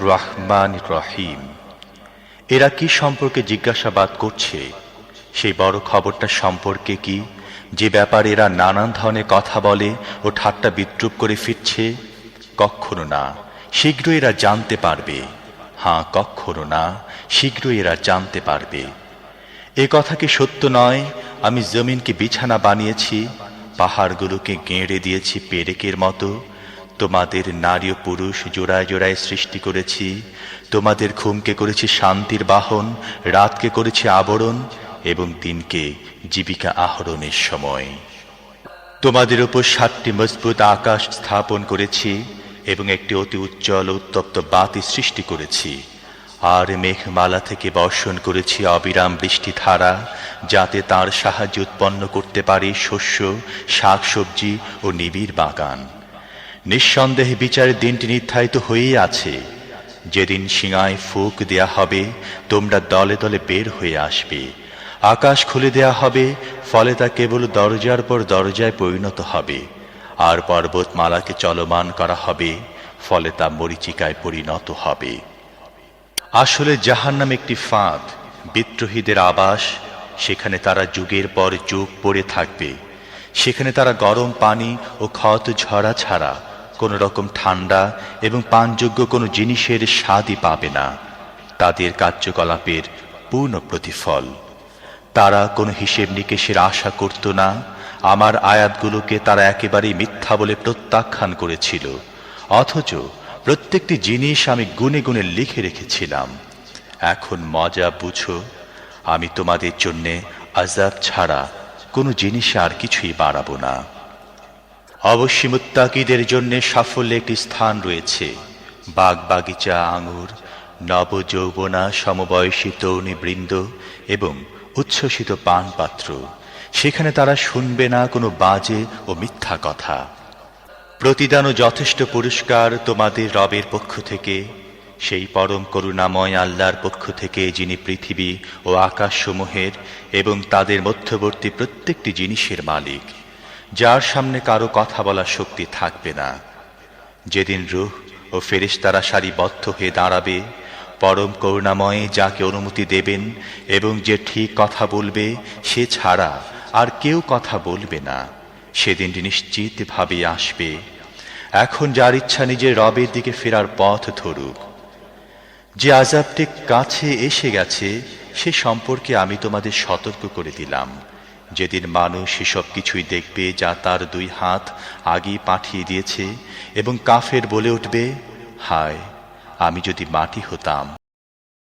রহমান রহিম। এরা কি সম্পর্কে জিজ্ঞাসাবাদ করছে? সেই বড় খবরটা সম্পর্কে কি? যে ব্যাপারে এরা নানান ধরনের কথা বলে ও ঠাট্টা বিদ্রুপ করে ফিরছে? কখনো না শীঘ্র এরা জানতে পারবে। হ্যাঁ কখনো না শীঘ্র এরা জানতে পারবে। এ কথা কি সত্য নয়? আমি জমিনকে বিছানা বানিয়েছি, পাহাড়গুলোকে গেঁড়ে দিয়েছি পেরেকের মতো তোমাদের নারী ও পুরুষ জোড়ায় জোড়ায় সৃষ্টি করেছি। তোমাদের ঘুমকে করেছি শান্তির বাহন, রাতকে করেছি আবরণ এবং দিনকে জীবিকা আহরণের সময়। তোমাদের উপর সাতটি মজবুত আকাশ স্থাপন করেছি এবং একটি অতি উজ্জ্বল উত্তপ্ত বাতি সৃষ্টি করেছি। আর মেঘমালা থেকে বর্ষণ করেছি অবিরাম বৃষ্টি ধারা, যাতে তার সাহায্য উৎপন্ন করতে পারে শস্য, শাকসবজি ও নিবিড় বাগান। নিঃসন্দেহে বিচারের দিনটি নির্ধারিত হয়েই আছে। যেদিন সিঙায় ফুক দেয়া হবে, তোমরা দলে দলে বের হয়ে আসবে। আকাশ খুলে দেয়া হবে, ফলে তা কেবল দরজার পর দরজায় পরিণত হবে। আর পর্বতমালাকে চলমান করা হবে, ফলে তা মরিচিকায় পরিণত হবে। আসলে জাহান্নাম একটি ফাঁদ, বিদ্রোহীদের আবাস, সেখানে তারা যুগের পর যুগ পড়ে থাকবে। সেখানে তারা গরম পানি ও ক্ষত ঝরা ছাড়া কোনো রকম ঠান্ডা এবং পানযোগ্য কোনো জিনিসের স্বাদই পাবে না। তাদের কার্যকলাপের পূর্ণ প্রতিফল। তারা কোনো হিসেব নিকেশের আশা করত না। আমার আয়াতগুলোকে তারা একেবারেই মিথ্যা বলে প্রত্যাখ্যান করেছিল। অথচ প্রত্যেকটি জিনিস আমি গুনে গুনে লিখে রেখেছিলাম। এখন মজা বুঝো, আমি তোমাদের জন্যে আজাব ছাড়া কোনো জিনিসে আর কিছুই বাড়াবো না। অবশ্যই মুত্তাকিদের জন্য সাফল্যে একটি স্থান রয়েছে। বাগ বাগিচা, আঙুর, নবযৌবনা, সমবয়সী তরুণী বৃন্দ এবং উচ্ছ্বসিত পানপাত্র। সেখানে তারা শুনবে না কোনো বাজে ও মিথ্যা কথা। প্রতিদান যথেষ্ট পুরস্কার তোমাদের রবের পক্ষ থেকে। সেই পরম করুণাময় আল্লাহর পক্ষ থেকে যিনি পৃথিবী ও আকাশসমূহের এবং তাদের মধ্যবর্তী প্রত্যেকটি জিনিসের মালিক। যার সামনে কারও কথা বলার শক্তি থাকবে না। যেদিন রুহ ও ফেরেশতারা সারিবদ্ধ হয়ে দাঁড়াবে, পরম করুণাময়ে যাকে অনুমতি দেবেন এবং যে ঠিক কথা বলবে, সে ছাড়া আর কেউ কথা বলবে না। সেদিনটি নিশ্চিতভাবে আসবে। এখন যার ইচ্ছা নিজের রবের দিকে ফেরার পথ ধরুক। যে আজাবটি কাছে এসে গেছে, সে সম্পর্কে আমি তোমাদের সতর্ক করে দিলাম। যেদিন মানুষ সেসব কিছুই দেখবে, যা তার দুই হাত আগে পাঠিয়ে দিয়েছে, এবং কাফের বলে উঠবে, হায়, আমি যদি মাটি হতাম।